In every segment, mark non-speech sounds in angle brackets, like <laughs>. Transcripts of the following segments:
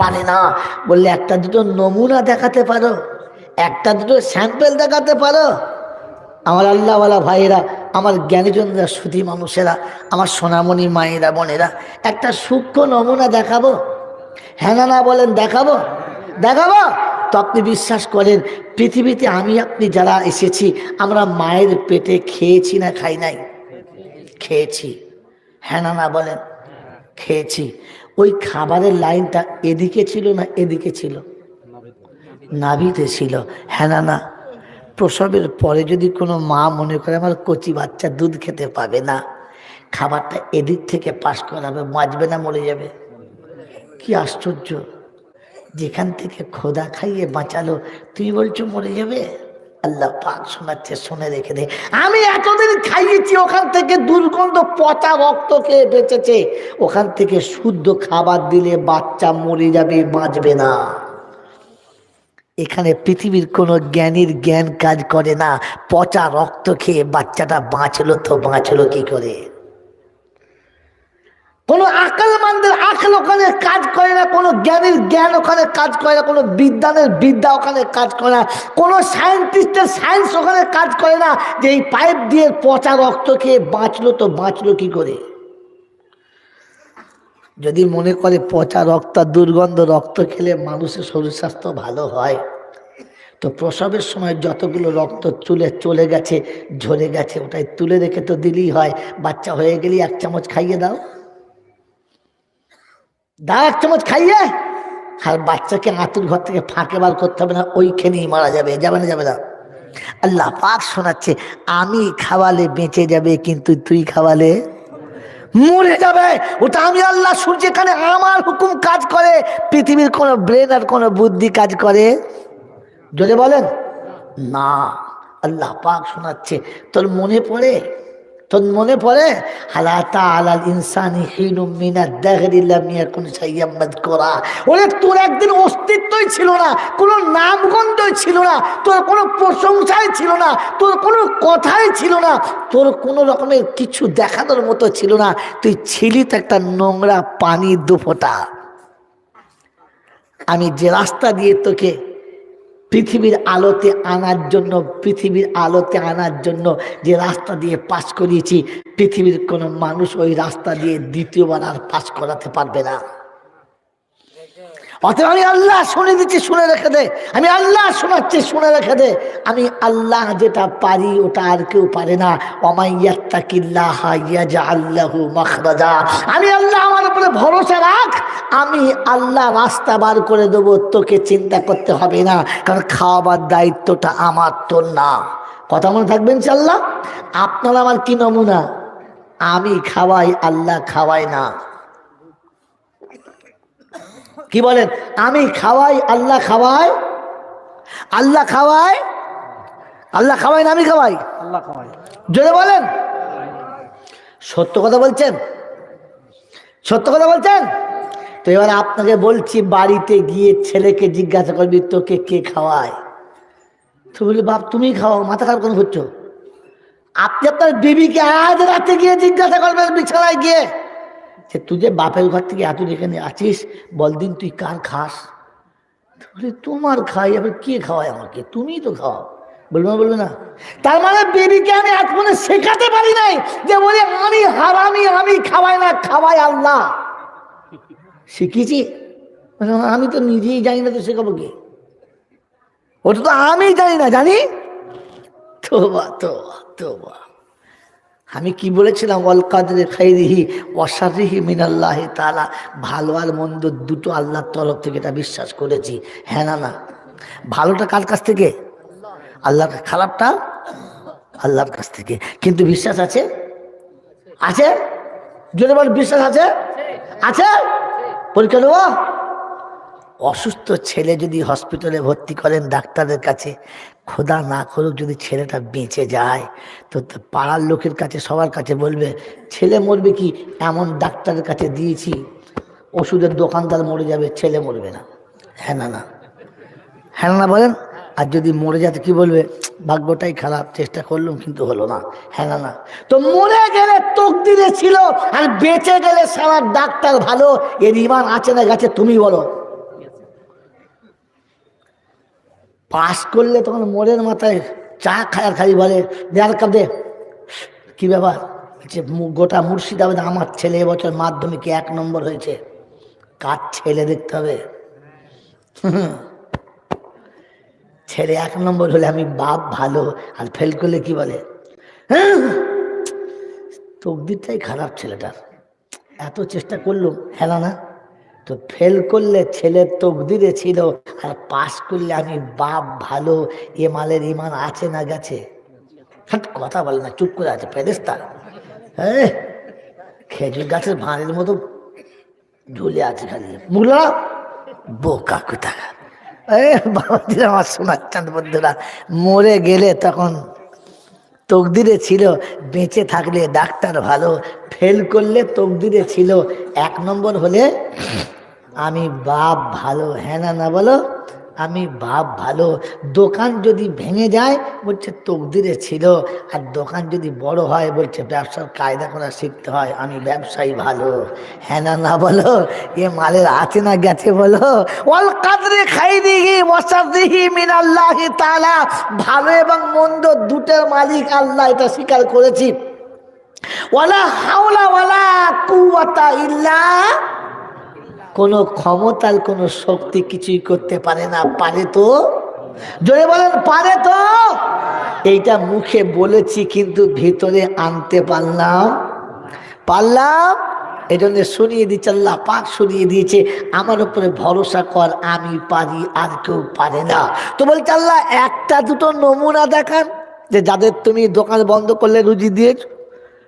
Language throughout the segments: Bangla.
পারে না। বললে, একটা দুটো নমুনা দেখাতে পারো, একটা দুটো স্যাম্পেল দেখাতে পারো। আমার আল্লাহওয়ালা ভাইয়েরা, আমার জ্ঞানীজনরা, সুধী মানুষেরা, আমার সোনামণি মায়েরা, বোনেরা, একটা সূক্ষ্ম নমুনা দেখাবো। হ্যাঁ না বলেন, দেখাবো। দেখাবো? তো আপনি বিশ্বাস করেন, পৃথিবীতে আমি, আপনি যারা এসেছি, আমরা মায়ের পেটে খেয়েছি না খাই নাই? খেয়েছি। হ্যাঁ না বলেন, খেয়েছি। ওই খাবারের লাইনটা এদিকে ছিল না এদিকে ছিল? নাভিতে ছিল। হ্যাঁ না না। প্রসবের পরে যদি কোনো মা মনে করে আমার কচি বাচ্চা দুধ খেতে পাবে না, খাবারটা এদিক থেকে পাশ করাবে, বাঁচবে না, মরে যাবে। কি আশ্চর্য। যেখান থেকে খোদা খাইয়ে বাঁচালো তুই বলছো মরে যাবে? আল্লাহ পাক শোনাচ্ছে, শুনে রেখে দে। আমি এতদিন খাইয়েছি, ওখান থেকে দুর্গন্ধ, পচা রক্ত খেয়ে বেঁচেছে। ওখান থেকে শুদ্ধ খাবার দিলে বাচ্চা মরে যাবে, বাঁচবে না। এখানে পৃথিবীর কোনো জ্ঞানীর জ্ঞান কাজ করে না। পচা রক্ত খেয়ে বাচ্চাটা বাঁচলো তো বাঁচলো কি করে? কোনো আকালমানদের আকল ওখানে কাজ করে না, কোনো জ্ঞানীর জ্ঞান ওখানে কাজ করে না, কোনো বিজ্ঞানের বিদ্যা ওখানে কাজ করে না, কোনো সায়েন্টিস্টের সায়েন্স ওখানে কাজ করে না যে এই পাইপ দিয়ে পচা রক্ত খেয়ে বাঁচলো তো বাঁচলো কি করে? যদি মনে করে পচা রক্ত দুর্গন্ধ রক্ত খেলে মানুষের শরীর স্বাস্থ্য ভালো হয়, তো প্রসবের সময় যতগুলো রক্ত চুলে চলে গেছে, ঝরে গেছে, ওটাই তুলে রেখে তো দিলেই হয়। বাচ্চা হয়ে গেলেই এক চামচ খাইয়ে দাও। দাও এক চামচ খাইয়ে। আর বাচ্চাকে আতুর ঘর থেকে ফাঁকে বার করতে হবে না, ওইখানেই মারা যাবে যাবে না যাবে না। আল্লাহ পাক শোনাচ্ছে, আমি খাওয়ালে বেঁচে যাবে, কিন্তু তুই খাওয়ালে মরে যাবে। ওটা আমি আল্লাহ সূর্য এখানে আমার হুকুম কাজ করে। পৃথিবীর কোনো ব্রেন আর কোনো বুদ্ধি কাজ করে। যদি বলেন। না, আল্লাহ পাক শোনাচ্ছে, তোর মনে পড়ে? তোর মনে পড়ে হালাতা আলাল ইনসানি হিনুম মিনা দেহরিল্লাম কোন সাইয়াম্মাদ করা ওরে, তোর একদিন অস্তিত্বই ছিল না, কোনো নামগন্ধই ছিল না, তোর কোনো প্রশংসাই ছিল না, তোর কোনো কথাই ছিল না, তোর কোনো রকমের কিছু দেখানোর মতো ছিল না। তুই ছিলি তো একটা নোংরা পানি দুফোটা। আমি যে রাস্তা দিয়ে তোকে পৃথিবীর আলোতে আনার জন্য, পৃথিবীর আলোতে আনার জন্য যে রাস্তা দিয়ে পাস করিয়েছি, পৃথিবীর কোনো মানুষ ওই রাস্তা দিয়ে দ্বিতীয়বার আর পাস করাতে পারবে না। অতএব আমি আল্লাহ শুনে দিচ্ছি, শুনে রেখে দে। আমি আল্লাহ শোনাচ্ছি, শুনে রেখে দে। আমি আল্লাহ যেটা পারি, ওটা আর কেউ পারে না। মাখরাজা। আমি আল্লাহ আমার উপরে ভরসা রাখ। আমি আল্লাহ রাস্তা বার করে দেবো, তোকে চিন্তা করতে হবে না। কারণ খাওয়াবার দায়িত্বটা আমার, তোর না। কথা মনে থাকবেন আল্লাহ আপনার আমার কি নমুনা? আমি খাওয়াই, আল্লাহ খাওয়াই না। কি বলেন? আমি খাওয়াই আল্লাহ খাওয়াই আল্লাহ খাওয়াই আল্লাহ খাওয়াই না আমি খাওয়াই? আল্লাহ খাওয়াই জোরে বলেন। সত্য কথা বলছেন? সত্য কথা বলছেন? তো এবার আপনাকে বলছি বাড়িতে গিয়ে ছেলেকে জিজ্ঞাসা করবি তোকে কে খাওয়ায়? তো বলি বাপ তুমি খাওয়াও মাথা খারাপ কোনো হচ্ছ আপনি আপনার বিবিকে আজ রাতে গিয়ে জিজ্ঞাসা করবেন বিছানায় গিয়ে। যে তুই যে বাপের ঘর থেকে এত এখানে আছিস বল দিন তুই কার খাস তো বলি তোমার খাই আবার কে খাওয়ায় আমাকে? তুমি তো খাওয়াও বলবে না বলবে না। তার মানে বেবিকে আমি এক মনে শেখাতে পারি নাই যে বলে আমি হারামি আমি খাওয়াই না খাওয়াই আল্লাহ। শিখিয়েছি বলে, আমি তো নিজেই জানি না তো শেখাবো কি? ওটা তো আমি জানি না জানি? তো বা তোবা তোবা। আমি কি বলেছিলাম? অল কাদরে খাইরিহি অসারিহি মিনাল্লাহি তালা ভালো আর মন্দ দুটো আল্লাহর তরফ থেকে এটা বিশ্বাস করেছি। হ্যাঁ না না? ভালোটা কার কাছ থেকে? আল্লাহর খারাপটা আল্লাহর কাছ থেকে। কিন্তু বিশ্বাস আছে? আছে? যদি বল, বিশ্বাস আছে? আছে? পরীক্ষা দেবো অসুস্থ ছেলে যদি হসপিটালে ভর্তি করেন ডাক্তারের কাছে খোদা না করুক যদি ছেলেটা বেঁচে যায়, তো পাড়ার লোকের কাছে, সবার কাছে বলবে, ছেলে মরবে কি? এমন ডাক্তারের কাছে দিয়েছি, ওষুধের দোকানদার মরে যাবে, ছেলে মরবে না। হ্যাঁ না হ্যাঁ না বলেন? আর যদি মরে যাতে কি বলবে? ভাগ্যটাই খারাপ, চেষ্টা করলাম, কিন্তু হলো না। হ্যাঁ না। তো মরে গেলে তকদিরে ছিল, আর বেঁচে গেলে সারা ডাক্তার ভালো, এর ইমান আছে না গেছে, তুমি বলো। পাস করলে তখন মোড়ের মাথায় চা খায়ার খাই বলে দেয়ার কাপ দে। কি ব্যাপার? যে গোটা মুর্শিদাবাদ আমার ছেলে এবছর মাধ্যমিকে এক নম্বর হয়েছে। কার ছেলে দেখতে হবে? <laughs> ছেলে এক নম্বর হলে আমি বাপ ভালো, আর ফেল করলে কি বলে? তকদিরটাই খারাপ ছেলেটার। এত চেষ্টা করলুম, হেলা না। তো ফেল করলে ছেলের তকদিরে ছিল, আর পাস করলে আমি বাপ ভালো, এ মালের ইমান আছে না গেছে? কথা বলে না, চুপ করে আছে ফেরেস্তা হ্যাঁ খেজুর গাছের ভাঁড়ের মতো ঝুলে আছে খালি। মুগলা বোকা এ বাবাজিরা, আমার চাঁদ বন্ধুরা, মরে গেলে তখন তকদিরে ছিল, বেঁচে থাকলে ডাক্তার ভালো ফেল করলে তকদিরে ছিল, এক নম্বর হলে আমি বাপ ভালো হ্যাঁ না না বলো? আমি বাপ ভালো। দোকান যদি ভেঙে যায়, বলছে তকদিরে ছিল। আর দোকান যদি বড় হয়, বলছে ব্যবসার কায়দা করা শিখতে হয়, আমি ব্যবসায়ী ভালো। হ্যাঁ না না বলো? এ মালের আছে না গেছে বলো? ওয়াল কাদরে খাই দিহি মশার দিহি মিন আল্লাহ তালা ভালো এবং মন্দ দুটোর মালিক আল্লাহ, এটা স্বীকার করেছি। ওয়ালা হাওলা ওয়ালা কুওয়াতা ইল্লা কোনো ক্ষমতার কোনো শক্তি কিছুই করতে পারে না, পারে তো? জোরে বলেন, পারে তো? এইটা মুখে বলেছি কিন্তু ভিতরে আনতে পারলাম। পারলাম? এই জন্য শুনিয়ে দিচ্ছে, আল্লাহ পাক শুনিয়ে দিয়েছে, আমার উপরে ভরসা কর, আমি পারি, আর কেউ পারে না। তো বলছে, আল্লাহ, একটা দুটো নমুনা দেখান, যে যাদের তুমি দোকান বন্ধ করলে রুজি দিয়েছ।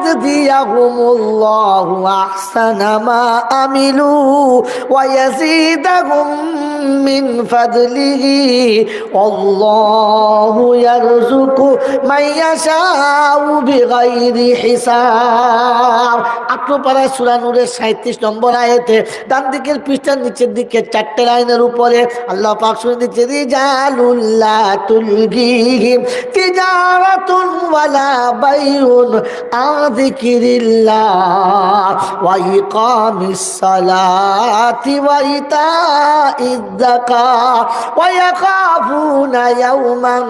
লিয়াজজিয়াহুমুল্লাহু আহসানা মা আমিলু ওয়া ইয়াজিদাহুম মিন ফাদলিহি আল্লাহু ইয়ারযুকু মান ইয়াশাউ বিগাইরি হিসাব আত্মপাড়া সূরা নূরের 37 নম্বর আয়াতে ডান দিকের পৃষ্ঠার নিচের দিকে চারটে লাইনের উপরে আল্লাহ পাক শুনে দিচ্ছে রিজালুল্লাহ তুলগিহিম তিজারাতুন ওয়ালা বাইউন আযিকিরিল্লাহ ওয়া ইকামিস সালাতি ওয়া ইতাইজ যাকাহ ওয়া ইয়াখাফুনা ইয়াওমান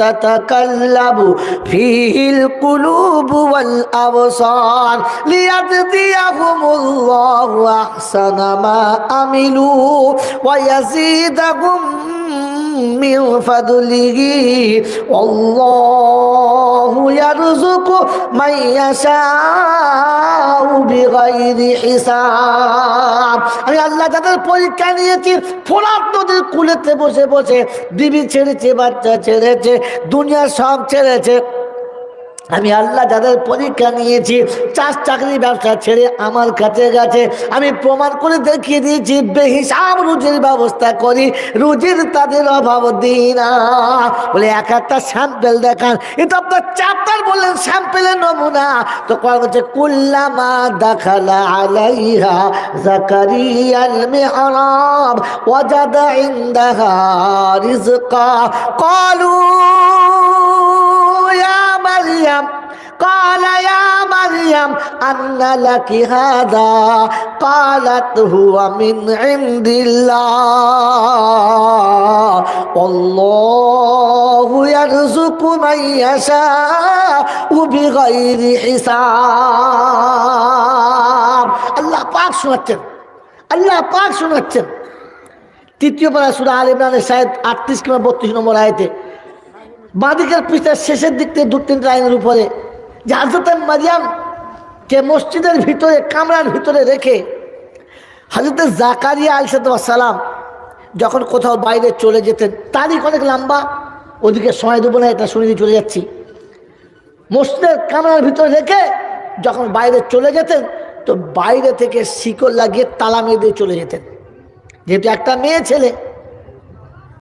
তাতাকাল্লাবু ফীহিল কুলুবু ওয়াল আবসার লিয়াজজিয়াহুমুল্লাহু আহসানা মা আমিলু ওয়া ইয়াজিদাহুম من فضله والله يرزق من يشاء بغير حساب আমি আল্লাহ তাদের পরীক্ষা নিয়েছি ফোরাত নদীর কুলেতে বসে বসে বিবি ছেড়েছে বাচ্চা ছেড়েছে দুনিয়া সব ছেড়েছে আমি আল্লাহ যাদের পরীক্ষা নিয়েছি, চাষ চাকরি ব্যবসা ছেড়ে আমার কাছে গেছে, আমি প্রমাণ করে দেখিয়ে দিয়েছি, বেহিসাব রুজির ব্যবস্থা করি, রুজির তাদের অভাব দিই না। বলে এক একটা স্যাম্পেল দেখান। এটা আপনার চাপ্টার বললেন স্যাম্পেলের নমুনা। তো কয় বলছে, কুল্লামা দাখালা আলাইহা জাকারিয়াল মিহরাব, ওয়াজাদা ইনদাহা রিজকা। ক্বালু বলেছিলাম আন্না লাকি হাদা, কালাত হুয়া মিন ইন্দিল্লাহ। আল্লাহু ইয়ারযুকু মান ইয়াশা বিগাইরি হিসাব। আল্লাহ পাক শোনাচ্ছেন, আল্লাহ পাক শোনাচ্ছেন। তৃতীয় পারা সুরা আল ইমরানের সাহেব আটত্রিশ কিংবা বত্রিশ নম্বর আয়তে, বাঁদিকের পৃষ্ঠার শেষের দিক থেকে দু তিনটা আইনের উপরে যে হাজরত মারিয়াম কে মসজিদের ভিতরে, কামরার ভিতরে রেখে হাজরত জাকারিয়া আলসালাম যখন কোথাও বাইরে চলে যেতেন, তারই অনেক লম্বা, ওদিকে সময় দেবো না, এটা শুনে চলে যাচ্ছি। মসজিদের কামরার ভিতরে রেখে যখন বাইরে চলে যেতেন, তো বাইরে থেকে শিকড় লাগিয়ে তালা মেরে দিয়ে চলে যেতেন। যেহেতু একটা মেয়ে ছেলে